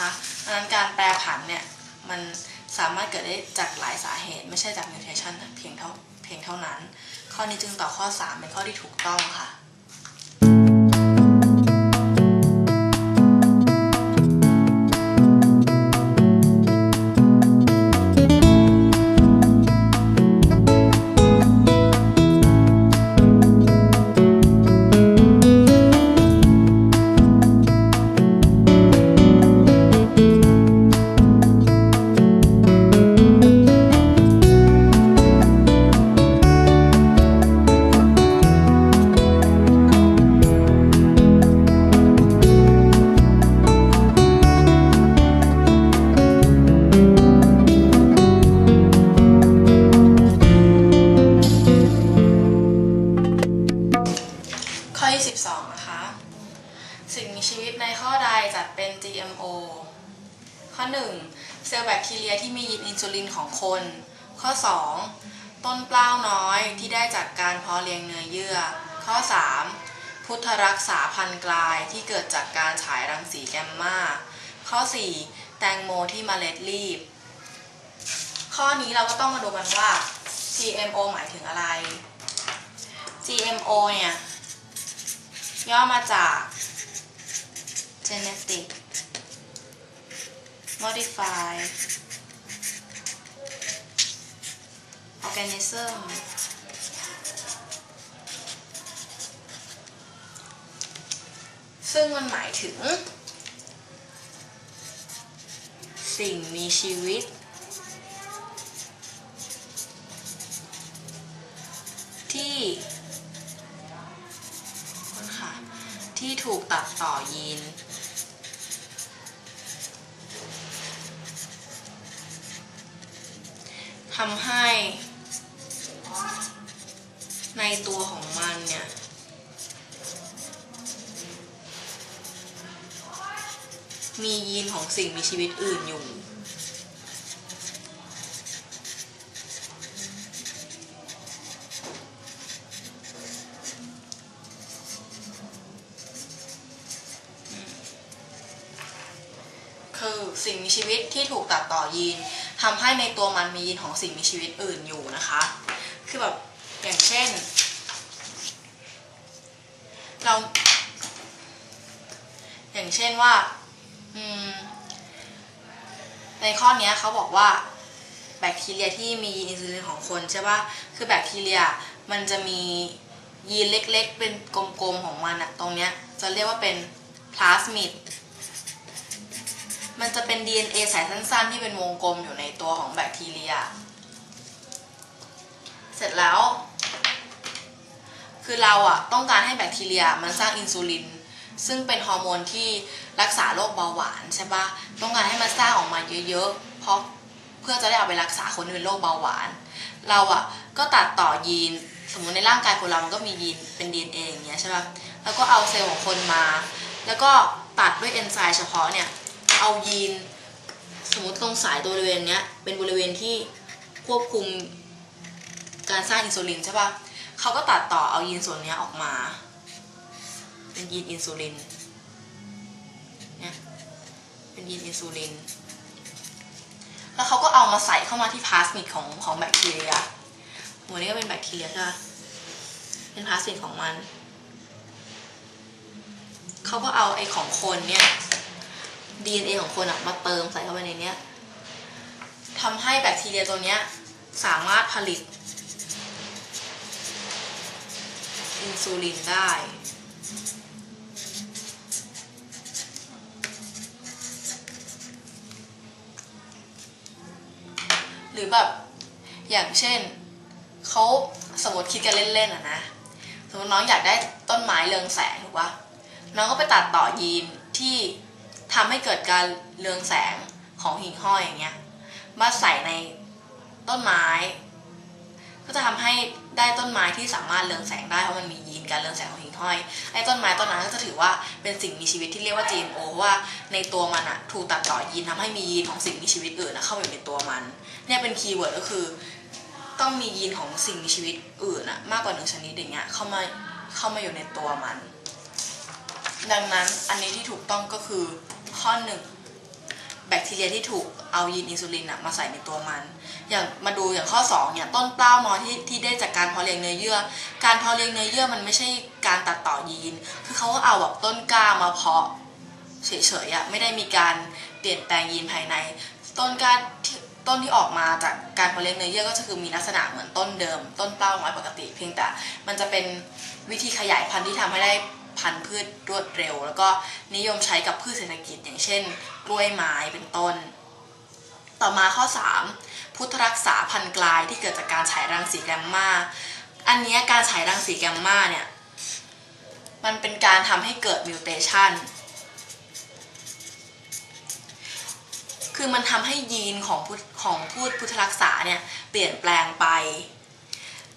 นะคะดังนั้นการแปรผันเนี่ยมันสามารถเกิดได้จากหลายสาเหตุ ไม่ใช่จากมิวเทชันเพียงเท่าเพียงเท่านั้น ข้อนี้จึงตอบข้อ 3 เป็นข้อที่ถูกต้องค่ะ แบคทีเรียที่มียีนอินซูลินของคน ข้อ 2 ต้นเปล้าน้อยที่ได้จากการเพาะเลี้ยงเนื้อเยื่อ ข้อ 3 พุทธรักษาพันธุ์กลายที่เกิดจากการฉายรังสีแกมมา ข้อ 4 แตงโมที่มเมล็ดรีบ ข้อนี้เราก็ต้องมาดูกันว่า GMO หมายถึงอะไร GMO เนี่ยย่อมาจาก genetic modified organism ซึ่งมันหมายถึง สิ่งมีชีวิต ที่ค่ะที่ถูกตัดต่อยีน ทำให้ในตัวของมันเนี่ย มียีนของสิ่งมีชีวิตอื่นอยู่ คือสิ่งมีชีวิตที่ถูกตัดต่อยีน ทำให้ในตัวมันมียีนของสิ่งมีชีวิตอื่นอยู่นะคะ คือแบบอย่างเช่น เรา อย่างเช่นว่าในข้อนี้เขาบอกว่าแบคทีเรียที่มียีนอินซูลินของคนใช่ปะคือแบคทีเรียมันจะมียีนเล็กๆ เป็นกลมๆของมันอะตรงเนี้ยจะเรียกว่าเป็นพลาสมิด มันจะเป็น DNA สายสั้นๆ ที่เป็นวงกลมอยู่ในตัวของแบคทีเรีย เสร็จแล้ว คือเราอะต้องการให้แบคทีเรียมันสร้างอินซูลิน ซึ่งเป็นฮอร์โมนที่รักษาโรคเบาหวานใช่ปะต้องการให้มันสร้างออกมาเยอะๆ เพราะเพื่อจะได้เอาไปรักษาคนที่เป็นโรคเบาหวาน เราอะก็ตัดต่อยีน สมมติในร่างกายคนเรามันก็มียีนเป็น DNA อย่างเงี้ยใช่ปะแล้วก็เอาเซลล์ของคนมา แล้วก็ตัดด้วยเอนไซม์เฉพาะเนี่ย เอายีน สมมติตรงสายตัวบริเวณเนี้ย เป็นบริเวณที่ควบคุมการสร้างอินซูลินใช่ปะเขาก็ตัดต่อเอายีนส่วนเนี้ยออกมา เป็นยีนอินซูลินเนี่ยเป็นยีนอินซูลิน แล้วเขาก็เอามาใส่เข้ามาที่พลาสมิดของของแบคทีเรียหัวนี้ก็เป็นแบคทีเรียใช่ปะเป็นพลาสมิดของมัน เขาก็เอาไอ้ของคนเนี่ย DNA ของคนอะมาเติมใส่เข้าไปในเนี้ยทำให้แบคทีเรียตัวเนี้ยสามารถผลิต อินซูลินได้ หรือแบบ อย่างเช่น เขาสมมติคิดกันเล่นๆอะนะ สมมติน้องอยากได้ต้นไม้เรืองแสงถูกปะน้องก็ไปตัดต่อยีนที่ ทำให้เกิดการเรืองแสงของหิ่งห้อยอย่างเงี้ยมาใส่ในต้นไม้ ก็จะทำให้ได้ต้นไม้ที่สามารถเรืองแสงได้เพราะมันมียีนการเรืองแสงของหิ่งห้อยไอ้ต้นไม้ต้นนั้นก็จะถือว่าเป็นสิ่งมีชีวิตที่เรียกว่า GMO เพราะว่าในตัวมันอะถูกตัดต่อยีนทำให้มียีนของสิ่งมีชีวิตอื่นอะเข้าไปอยู่ในตัวมัน เนี่ยเป็นคีย์เวิร์ดก็คือ ต้องมียีนของสิ่งมีชีวิตอื่นอะมากกว่าหนึ่งชนิดอย่างเงี้ยเข้ามาเข้ามาอยู่ในตัวมัน ดังนั้นอันนี้ที่ถูกต้องก็คือ ข้อหนึ่งแบคทีเรียที่ถูกเอายีนอินซูลินอะมาใส่ในตัวมัน อย่างมาดูอย่างข้อ2เนี่ยต้นเต้านอที่ที่ได้จากการเพาะเลี้ยงเนื้อเยื่อ การเพาะเลี้ยงเนื้อเยื่อมันไม่ใช่การตัดต่อยีน คือเขาก็เอาแบบต้นกล้ามาเพาะเฉยๆอะไม่ได้มีการเปลี่ยนแปลงยีนภายใน ต้นกล้าที่ต้นที่ออกมาจากการเพาะเลี้ยงเนื้อเยื่อก็จะคือมีลักษณะเหมือนต้นเดิม ต้นเต้าน้อยปกติ เพียงแต่มันจะเป็นวิธีขยายพันธุ์ที่ทำให้ได้ พันธุ์พืชรวดเร็ว แล้วก็นิยมใช้กับพืชเศรษฐกิจอย่างเช่น กล้วยไม้เป็นต้น ต่อมาข้อ 3 พุทธรักษาพันธุ์กลายที่เกิดจากการฉายรังสีแกมมาอันนี้การฉายรังสีแกมมาเนี่ยมันเป็นการทำให้เกิดมิวเทชันคือมันทำให้ยีนของพุทธของพูดพุทธรักษาเนี่ยเปลี่ยนแปลงไป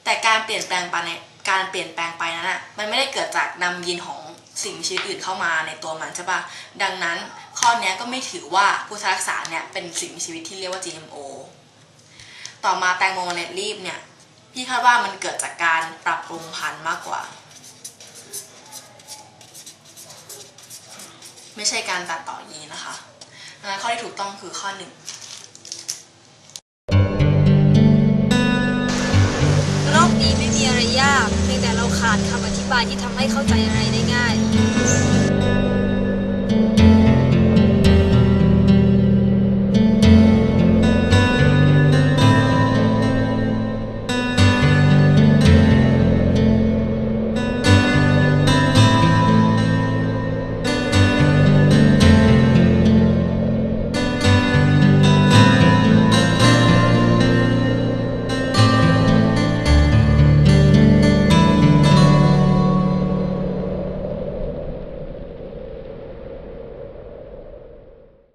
แต่การเปลี่ยนแปลงไปใน การเปลี่ยนแปลงไปนั้นอะมันไม่ได้เกิดจากนำยีนของสิ่งมีชีวิตอื่นเข้ามาในตัวมันใช่ปะดังนั้นข้อนี้ก็ไม่ถือว่าพุทธรักษาเนี่ยเป็นสิ่งมีชีวิตที่เรียกว่า GMO ต่อมาแตงโมเมล็ดรีบเนี่ยพี่คาดว่ามันเกิดจากการปรับปรุงพันธุ์มากกว่า ไม่ใช่การตัดต่อยีนนะคะดังนั้นข้อที่ถูกต้องคือข้อหนึ่งานคำอธิบายที่ทำให้เข้าใจอะไรได้ง่าย